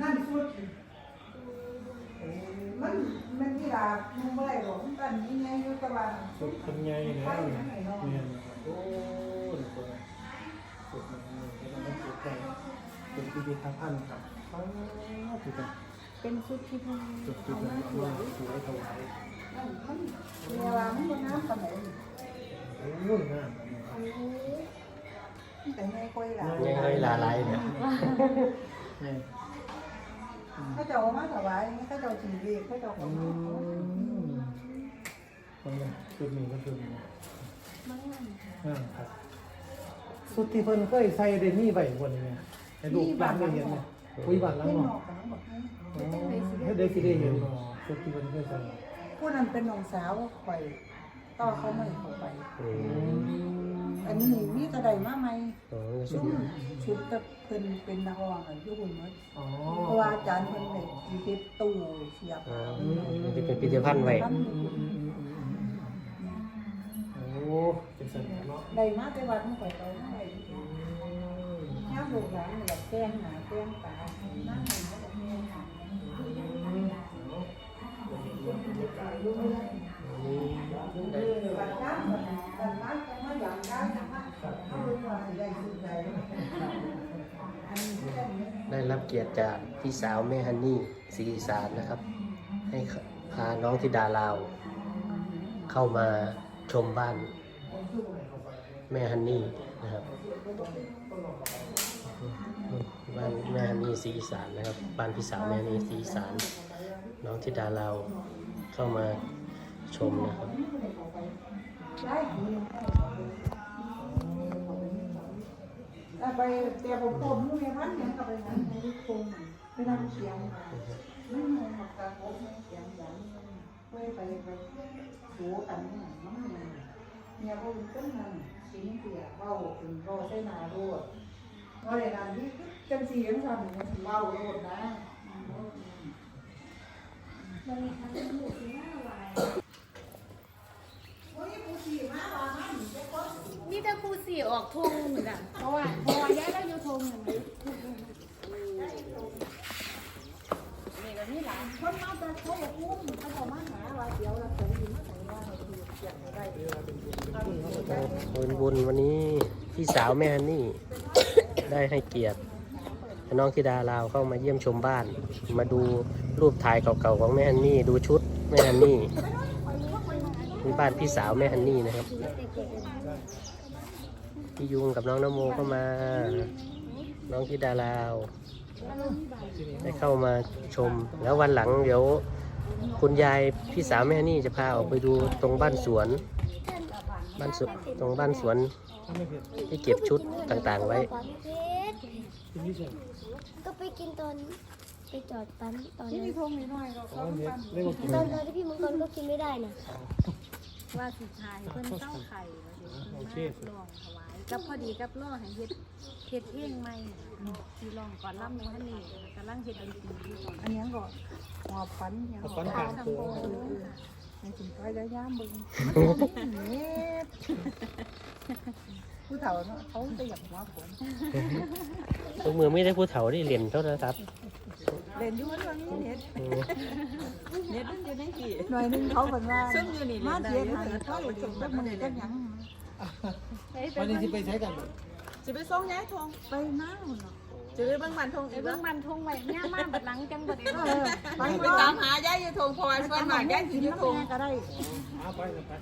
นั่นสุดมันมันที่ลามึงบ่ได้หรอกมันกันนี่ไงอยู่ตะวันสุดเป็นไงเนี่ยเนี่ยโอ้ดีกว่าสุดมันเนี่ยสุดไปเป็นพิธีทางอันครับอ้าวสุดเป็นเป็นชุดที่เพิ่นสุดที่เป็นว่าสวยถวายนั่นมันเวลามันบ่น้ำปานไหนโอ้ยงามแต่ไงค่อยล่ะยังไงลาลายเนี่ยเนี่ยเขาเจ้ามาถวายเขาเจ้าสิเรียกเขาเจ้าอืก็มมันเนี่ยสุดนี้ก็สุดนี้มันงามงามครับ สุดที่เพิ่นเคยใส่เดนี่ไว้บนเนี่ยให้ลูกหลานได้เห็นเนี่ยคุยบ้านหลังเห็นเนาะหอกกันหมดให้เฮ็ดได้สิได้เห็นเนาะสุดที่เพิ่นเคยใส่ผู้นั้นเป็นน้องสาวข่อยต่อเขาไม่เข้าไป อือืมมอันนี้มีแต่ใดมาใหม่โอ้ ยชุดชุดแต่เพิ่นเป็นนักร้องกันอยู่หุ่นหมดอ๋อเพราะว่าอาจารย์เพิ่นได้สิเฮ็ดตู้เสียบอ๋อมันจะเป็นพิพิธภัณฑ์ไว้พันอืมอืมอืมอืมโอ้เป็นสัญญาเนาะได้มาแต่วัดมันข่อยไปมาไว้อืมยามลูกหลานนี่แหละแกงหาแกงตานั่งให้เขาบอกแม่หาอืมเนา ได้รับเกียรติจากพี่สาวแม่ฮันนี่ศรีสานนะครับ ให้พาน้องธิดาลาว เข้ามาชมบ้าน แม่ฮันนี่นะครับบ้านแม่ฮันนี่ศรีสานนะครับบ้านพี่สาวแม่ฮันนี่ศรีสานน้องธิดาลาวเข้ามาชมนะครับ ไปเตรียมผมมนู่นเนี่ยพันเนี่ยก็ไปนั่งในลูกโป่งไปนั่งเสียงมาไม่มองกับการผมไม่เสียงอย่างนี้ไปไปไปถูกันเนี่ยมันเนี่ยเนี่ยพวกมันนั่นสิงเสียเบาถึงเบาใส่นาโรดว่าในนั้นที่จังสีจังสันเนี่ยเบาโรดนะมันมีทั้งหมูที่น่าไหวมีแต่ครูสี่ออกทงเหมือนกันเพราะเพราะว่าย้ายเราอยู่ทงเหมือนกันนี่ก็มีหลาน คนมาแต่เขาบอกอุ้มเขาบอกมาหาว่าเดี๋ยวเราจะยินมาแต่ว่าเรา คืออยากได้บุญวันนี้พี่สาวแม่ฮันนี่ ได้ให้เกียรติน้องธิดาลาวเข้ามาเยี่ยมชมบ้าน มาดูรูปถ่ายเก่าๆของแม่ฮันนี่ ดูชุดแม่ฮันนี่นี่บ้านพี่สาวแม่ฮันนี่นะครับพี่ยุงกับน้องนโมก็มา น้องธิดาลาว ได้เข้ามาชมแล้ววันหลังเดี๋ยว คุณยายพี่สาวแม่นี่จะพาออกไปดูตรงบ้านสวน บ้านสวนตรงบ้านสวนที่เก็บชุดต่างๆไว้ ก็ไปกินตอนไปจอดปั๊มตอนนั้นตอนนที่พี่มังกรก็กินไม่ได้นะว่าสุดท้ายเพิ่นเต้าไข่ แล้วเดี๋ยวเพิ่นมาลองถวายกับพอดีกับล่อให้เฮ็ดเฮ็ดเพลงใหม่ที่ลองก่อนล่ำมื้อนี้กำลังเฮ็ดดนตรีอยู่ก่อนอันนี้ก็หัวฟันยังฟันกลางทางโค้โบงในถึงไปแล้วย่ามบึงเนี่ยผู้เฒ่าเนาะเขาจะอยากหัวฝนทุกมือไม่ได้พูดเถาที่เหรียญโทรศัพท์เล่นอยู่เรื่องนี้เน็ตอืมเน็ตมันอยู่ในที่หน่อยนึงเขาเป็นว่า ซึ่งอยู่นี่มาเล่นได้เสียอยู่ให้เขาเลยจบแล้วมันก็ยัง วันนี้ที่ไปใช้กันจะไปส่งย้ายทงไปนั่งเนาะจะไปเบิ่งบ้านทงไอ้อีกเบิ่เบิ่งงมันทงไว้เนี่ยมาบัดหลังจังบ่ได้เออไปไปก่อตานมหาย้ายอยู่ทงเพราะว่าส่วนมากย้ายสิอยู่ทง ก็ได้เอาไปกันไป